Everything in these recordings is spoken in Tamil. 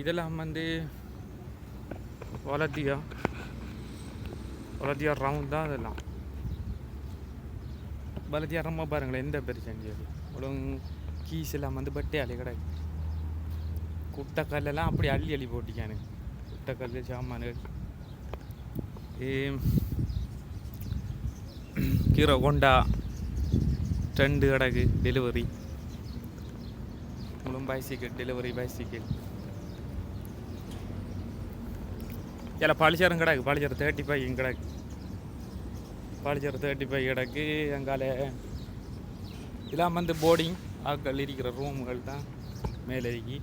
இதெல்லாம் வந்து வளர்த்தியா? வளர்த்தியா ரவுண்ட் தான் அதெல்லாம். வளர்த்தியா ரொம்ப பாருங்களேன் எந்த பிரச்சனை சொல்லி ஒழுங்கு கீஸ் எல்லாம் வந்து பட்டையாலே கிடக்கு. குட்டக்கல்லாம் அப்படி அள்ளி அள்ளி போட்டிக்கானு குட்டக்கல் சாமான்கள். கீரை கொண்டா ட்ரெண்டு கிடக்கு டெலிவரி முழு பைசைக்கிள் டெலிவரி பைசைக்கிள் இதில் பளிச்சரம் கிடக்கு பளிச்சரம் தேர்ட்டி ஃபைவ் கிடக்கு பளிச்சரம் தேர்ட்டி ஃபைவ் கிடக்கு அங்கால இதெல்லாம் வந்து போர்டிங் ஆட்கள் இருக்கிற ரூம்கள் தான் மேலே இருக்கி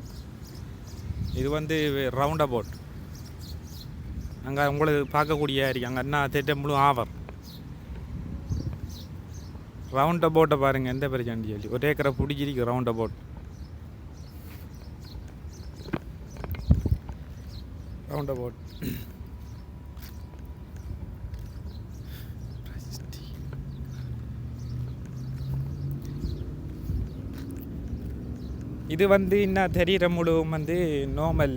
இது வந்து ரவுண்ட் அபவுட் அங்கே உங்களுக்கு பார்க்கக்கூடிய இருக்கு அங்கே என்ன திட்டம் முழு ஆவர் ரவுண்ட் அபவுட்டை பாருங்கள் எந்த பிரச்சனை சொல்லி ஒரே ஏக்கரை பிடிச்சிருக்கு ரவுண்ட் அபவுட் ரவுண்ட் அபவுட் இது வந்து இன்னும் தெரிகிற முழுவதும் வந்து நார்மல்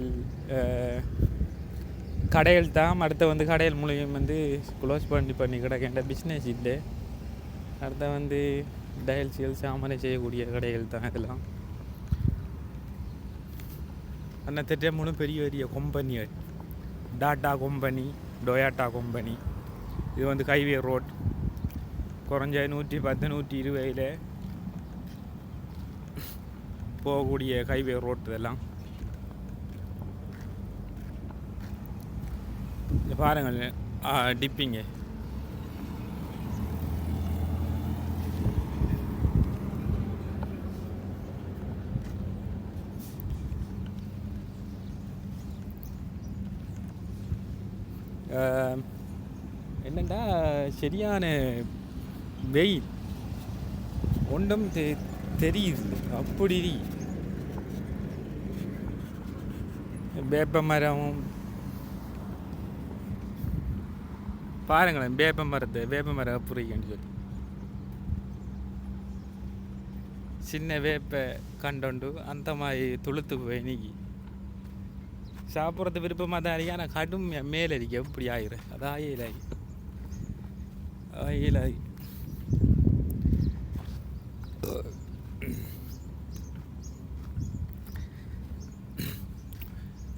கடைகள் தான் அடுத்து வந்து கடைகள் மூலியம் வந்து க்ளோஸ் பண்ணி பண்ணி கிடக்கின்ற பிஸ்னஸ் இல்லை. அடுத்த வந்து டயல் சீல் சாமானை செய்யக்கூடிய கடைகள் தான் இதெல்லாம். அந்த தெரியாமலும் பெரிய பெரிய கம்பெனிகள் டாட்டா கம்பெனி டொயாட்டா கம்பெனி. இது வந்து ஹைவே ரோட். குறைஞ்ச நூற்றி பத்து நூற்றி இருபதில் போகக்கூடிய ஹைவே ரோட் இதெல்லாம். பாருங்கள் டிப்பிங்கு. என்னண்டா சரியான வெயில்? ஒன்றும் தெ தெரியுது. அப்படி வேப்ப மரம். பாருங்களேன் வேப்ப மரத்தை வேப்ப மரம் புரியுன்னு சொல்லி. சின்ன வேப்ப கண்டோண்டு அந்த மாதிரி துளுத்து போய் நீக்கி. சாப்பிட்றது விருப்பமாக தான் இருக்கு. ஆனால் கடும் மேலே இருக்கு எப்படி ஆயிரு? அது ஆயிலாகி. ஆயிலாகி.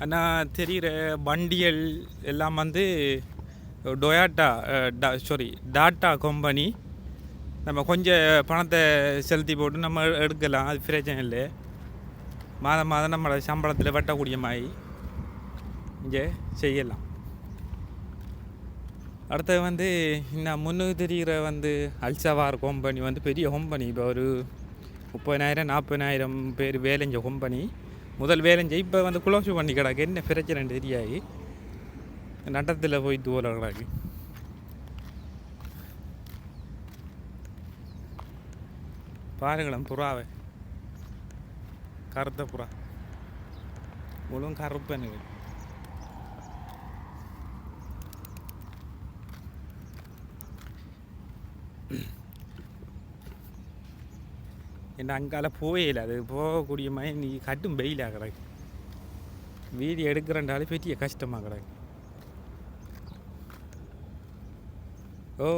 ஆனால் தெரிகிற வண்டிகள் எல்லாம் வந்து டொயாட்டா சாரி டாட்டா கம்பெனி நம்ம கொஞ்சம் பணத்தை செலுத்தி போட்டு நம்ம எடுக்கலாம். அது பிரச்சனை இல்லை. மாதம் மாதம் நம்மளோட சம்பளத்தில் வெட்டக்கூடிய மாதிரி. இங்கே செய்யலாம். அடுத்தது வந்து இன்னும் முன்னுக்கு தெரிகிற வந்து அல்சவார் கம்பெனி வந்து பெரிய கம்பெனி இப்போ ஒரு முப்பதினாயிரம் நாற்பதினாயிரம் பேர் வேலைஞ்ச கம்பெனி முதல் வேலைஞ்ச இப்போ வந்து குளோஸ் பண்ணி கிடக்கு. என்ன பிரச்சனைன்னு தெரியாது. நட்டத்தில் போய் தூர கிடக்கு. பாருங்களேன் புறாவை. கருத்த புறா. முழு கருப்பனுங்க என்ன அங்கால இல்லை அது போகக்கூடிய மாதிரி நீ கட்டும் வெயிலாக கிடக்கு வீடியோ எடுக்கிறண்டாலே பெரிய கஷ்டமாக கிடக்கு ஓ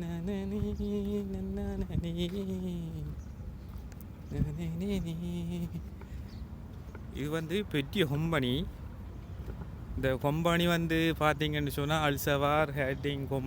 நனனி, இது வந்து பெரிய கொம்பனி இந்த கொம்பனி வந்து பார்த்தீங்கன்னு சொன்னால் அல்சவார் ஹேட்டிங் கொம்பு